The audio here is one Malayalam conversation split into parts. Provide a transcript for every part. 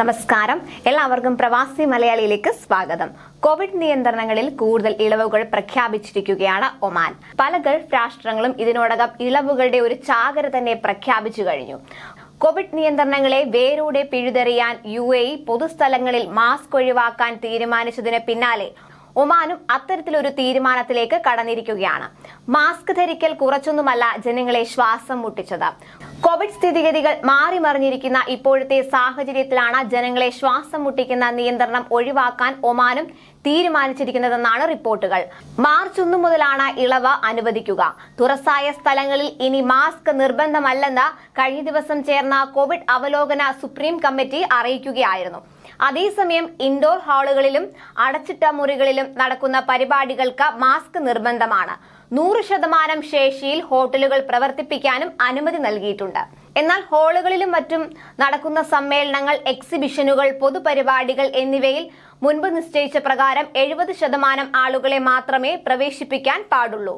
നമസ്കാരം. എല്ലാവർക്കും പ്രവാസി മലയാളിയിലേക്ക് സ്വാഗതം. കോവിഡ് നിയന്ത്രണങ്ങളിൽ കൂടുതൽ ഇളവുകൾ പ്രഖ്യാപിച്ചിരിക്കുകയാണ് ഒമാൻ. പല ഗൾഫ് രാഷ്ട്രങ്ങളും ഇതിനോടകം ഇളവുകളുടെ ഒരു ചാകര തന്നെ പ്രഖ്യാപിച്ചു കഴിഞ്ഞു. കോവിഡ് നിയന്ത്രണങ്ങളെ വേരോടെ പിഴുതെറിയാൻ യു എ പൊതുസ്ഥലങ്ങളിൽ മാസ്ക് ഒഴിവാക്കാൻ തീരുമാനിച്ചതിന് പിന്നാലെ ഒമാനും അത്തരത്തിലൊരു തീരുമാനത്തിലേക്ക് കടന്നിരിക്കുകയാണ്. മാസ്ക് ധരിക്കൽ കുറച്ചൊന്നുമല്ല ജനങ്ങളെ ശ്വാസം മുട്ടിച്ചത്. കോവിഡ് സ്ഥിതിഗതികൾ മാറി മറിഞ്ഞിരിക്കുന്ന ഇപ്പോഴത്തെ സാഹചര്യത്തിലാണ് ജനങ്ങളെ ശ്വാസം മുട്ടിക്കുന്ന നിയന്ത്രണം ഒഴിവാക്കാൻ ഒമാനും തീരുമാനിച്ചിരിക്കുന്നതെന്നാണ് റിപ്പോർട്ടുകൾ. മാർച്ച് ഒന്നു മുതലാണ് ഇളവ് അനുവദിക്കുക. തുറസായ സ്ഥലങ്ങളിൽ ഇനി മാസ്ക് നിർബന്ധമല്ലെന്ന് കഴിഞ്ഞ ദിവസം ചേർന്ന കോവിഡ് അവലോകന സുപ്രീം കമ്മിറ്റി അറിയിക്കുകയായിരുന്നു. അതേസമയം ഇൻഡോർ ഹാളുകളിലും അടച്ചിട്ട മുറികളിലും നടക്കുന്ന പരിപാടികൾക്ക് മാസ്ക് നിർബന്ധമാണ്. നൂറ് ശതമാനം ശേഷിയിൽ ഹോട്ടലുകൾ പ്രവർത്തിപ്പിക്കാനും അനുമതി നൽകിയിട്ടുണ്ട്. എന്നാൽ ഹാളുകളിലും മറ്റും നടക്കുന്ന സമ്മേളനങ്ങൾ എക്സിബിഷനുകൾ പൊതുപരിപാടികൾ എന്നിവയിൽ മുൻപ് നിശ്ചയിച്ച പ്രകാരം എഴുപത് ശതമാനം ആളുകളെ മാത്രമേ പ്രവേശിപ്പിക്കാൻ പാടുള്ളൂ.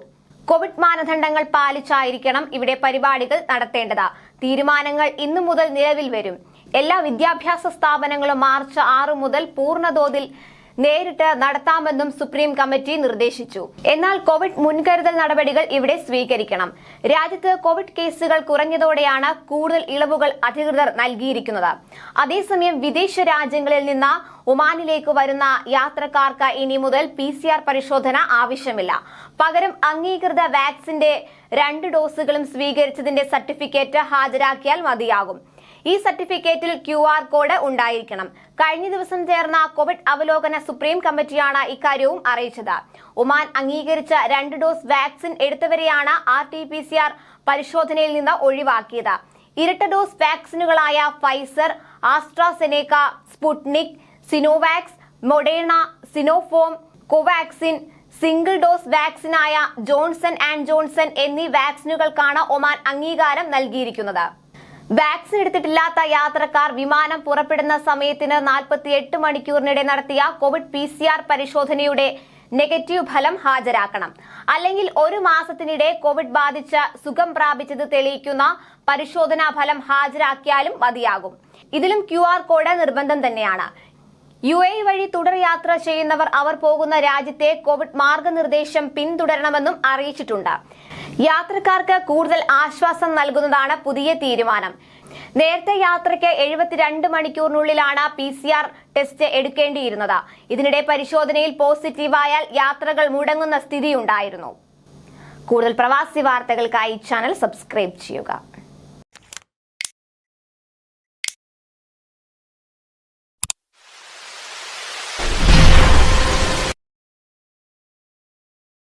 കോവിഡ് മാനദണ്ഡങ്ങൾ പാലിച്ചായിരിക്കണം ഇവിടെ പരിപാടികൾ നടത്തേണ്ടത്. തീരുമാനങ്ങൾ ഇന്നു മുതൽ നിലവിൽ വരും. എല്ലാ വിദ്യാഭ്യാസ സ്ഥാപനങ്ങളും മാർച്ച് ആറ് മുതൽ പൂർണതോതിൽ നേരിട്ട് നടത്താമെന്നും സുപ്രീം കമ്മിറ്റി നിർദ്ദേശിച്ചു. എന്നാൽ കോവിഡ് മുൻകരുതൽ നടപടികൾ ഇവിടെ സ്വീകരിക്കണം. രാജ്യത്ത് കോവിഡ് കേസുകൾ കുറഞ്ഞതോടെയാണ് കൂടുതൽ ഇളവുകൾ അധികൃതർ നൽകിയിരിക്കുന്നത്. അതേസമയം വിദേശ രാജ്യങ്ങളിൽ നിന്ന് ഒമാനിലേക്ക് വരുന്ന യാത്രക്കാർക്ക് ഇനി മുതൽ പി പരിശോധന ആവശ്യമില്ല. പകരം അംഗീകൃത വാക്സിന്റെ രണ്ട് ഡോസുകളും സ്വീകരിച്ചതിന്റെ സർട്ടിഫിക്കറ്റ് ഹാജരാക്കിയാൽ മതിയാകും. ഈ സർട്ടിഫിക്കറ്റിൽ ക്യു ആർ കോഡ് ഉണ്ടായിരിക്കണം. കഴിഞ്ഞ ദിവസം ചേർന്ന കോവിഡ് അവലോകന സുപ്രീം കമ്മിറ്റിയാണ് ഇക്കാര്യവും അറിയിച്ചത്. ഒമാൻ അംഗീകരിച്ച രണ്ട് dose vaccine എടുത്തവരെയാണ് R T P C R പരിശോധനയിൽ നിന്ന് ഒഴിവാക്കിയത്. ഇരട്ട dose വാക്സിനുകളായ Pfizer AstraZeneca Sputnik Sinovacs Moderna Sinopharm Covaxin single dose വാക്സിനായ Johnson and Johnson എന്നീ വാക്സിനുകൾക്കാണ് ഒമാൻ അംഗീകാരം നൽകിയിരിക്കുന്നത്. വാക്സിൻ എടുത്തിട്ടില്ലാത്ത യാത്രക്കാർ വിമാനം പുറപ്പെടുന്ന സമയത്തിന് നാൽപ്പത്തി എട്ട് മണിക്കൂറിനിടെ നടത്തിയ കോവിഡ് പി സി ആർ പരിശോധനയുടെ നെഗറ്റീവ് ഫലം ഹാജരാക്കണം. അല്ലെങ്കിൽ ഒരു മാസത്തിനിടെ കോവിഡ് ബാധിച്ച് സുഖം പ്രാപിച്ചത് തെളിയിക്കുന്ന പരിശോധനാ ഫലം ഹാജരാക്കിയാലും മതിയാകും. ഇതിലും ക്യു കോഡ് നിർബന്ധം തന്നെയാണ്. യു എ വഴി തുടർ യാത്ര ചെയ്യുന്നവർ അവർ പോകുന്ന രാജ്യത്തെ കോവിഡ് മാർഗനിർദ്ദേശം പിന്തുടരണമെന്നും അറിയിച്ചിട്ടുണ്ട്. യാത്രക്കാർക്ക് കൂടുതൽ ആശ്വാസം നൽകുന്നതാണ് പുതിയ തീരുമാനം. നേരത്തെ യാത്രയ്ക്ക് എഴുപത്തിരണ്ട് മണിക്കൂറിനുള്ളിലാണ് പി സി ആർ ടെസ്റ്റ് എടുക്കേണ്ടിയിരുന്നത്. ഇതിനിടെ പരിശോധനയിൽ പോസിറ്റീവായാൽ യാത്രകൾ മുടങ്ങുന്ന സ്ഥിതിയുണ്ടായിരുന്നു. കൂടുതൽ പ്രവാസി വാർത്തകൾക്കായി ചാനൽ സബ്സ്ക്രൈബ് ചെയ്യുക.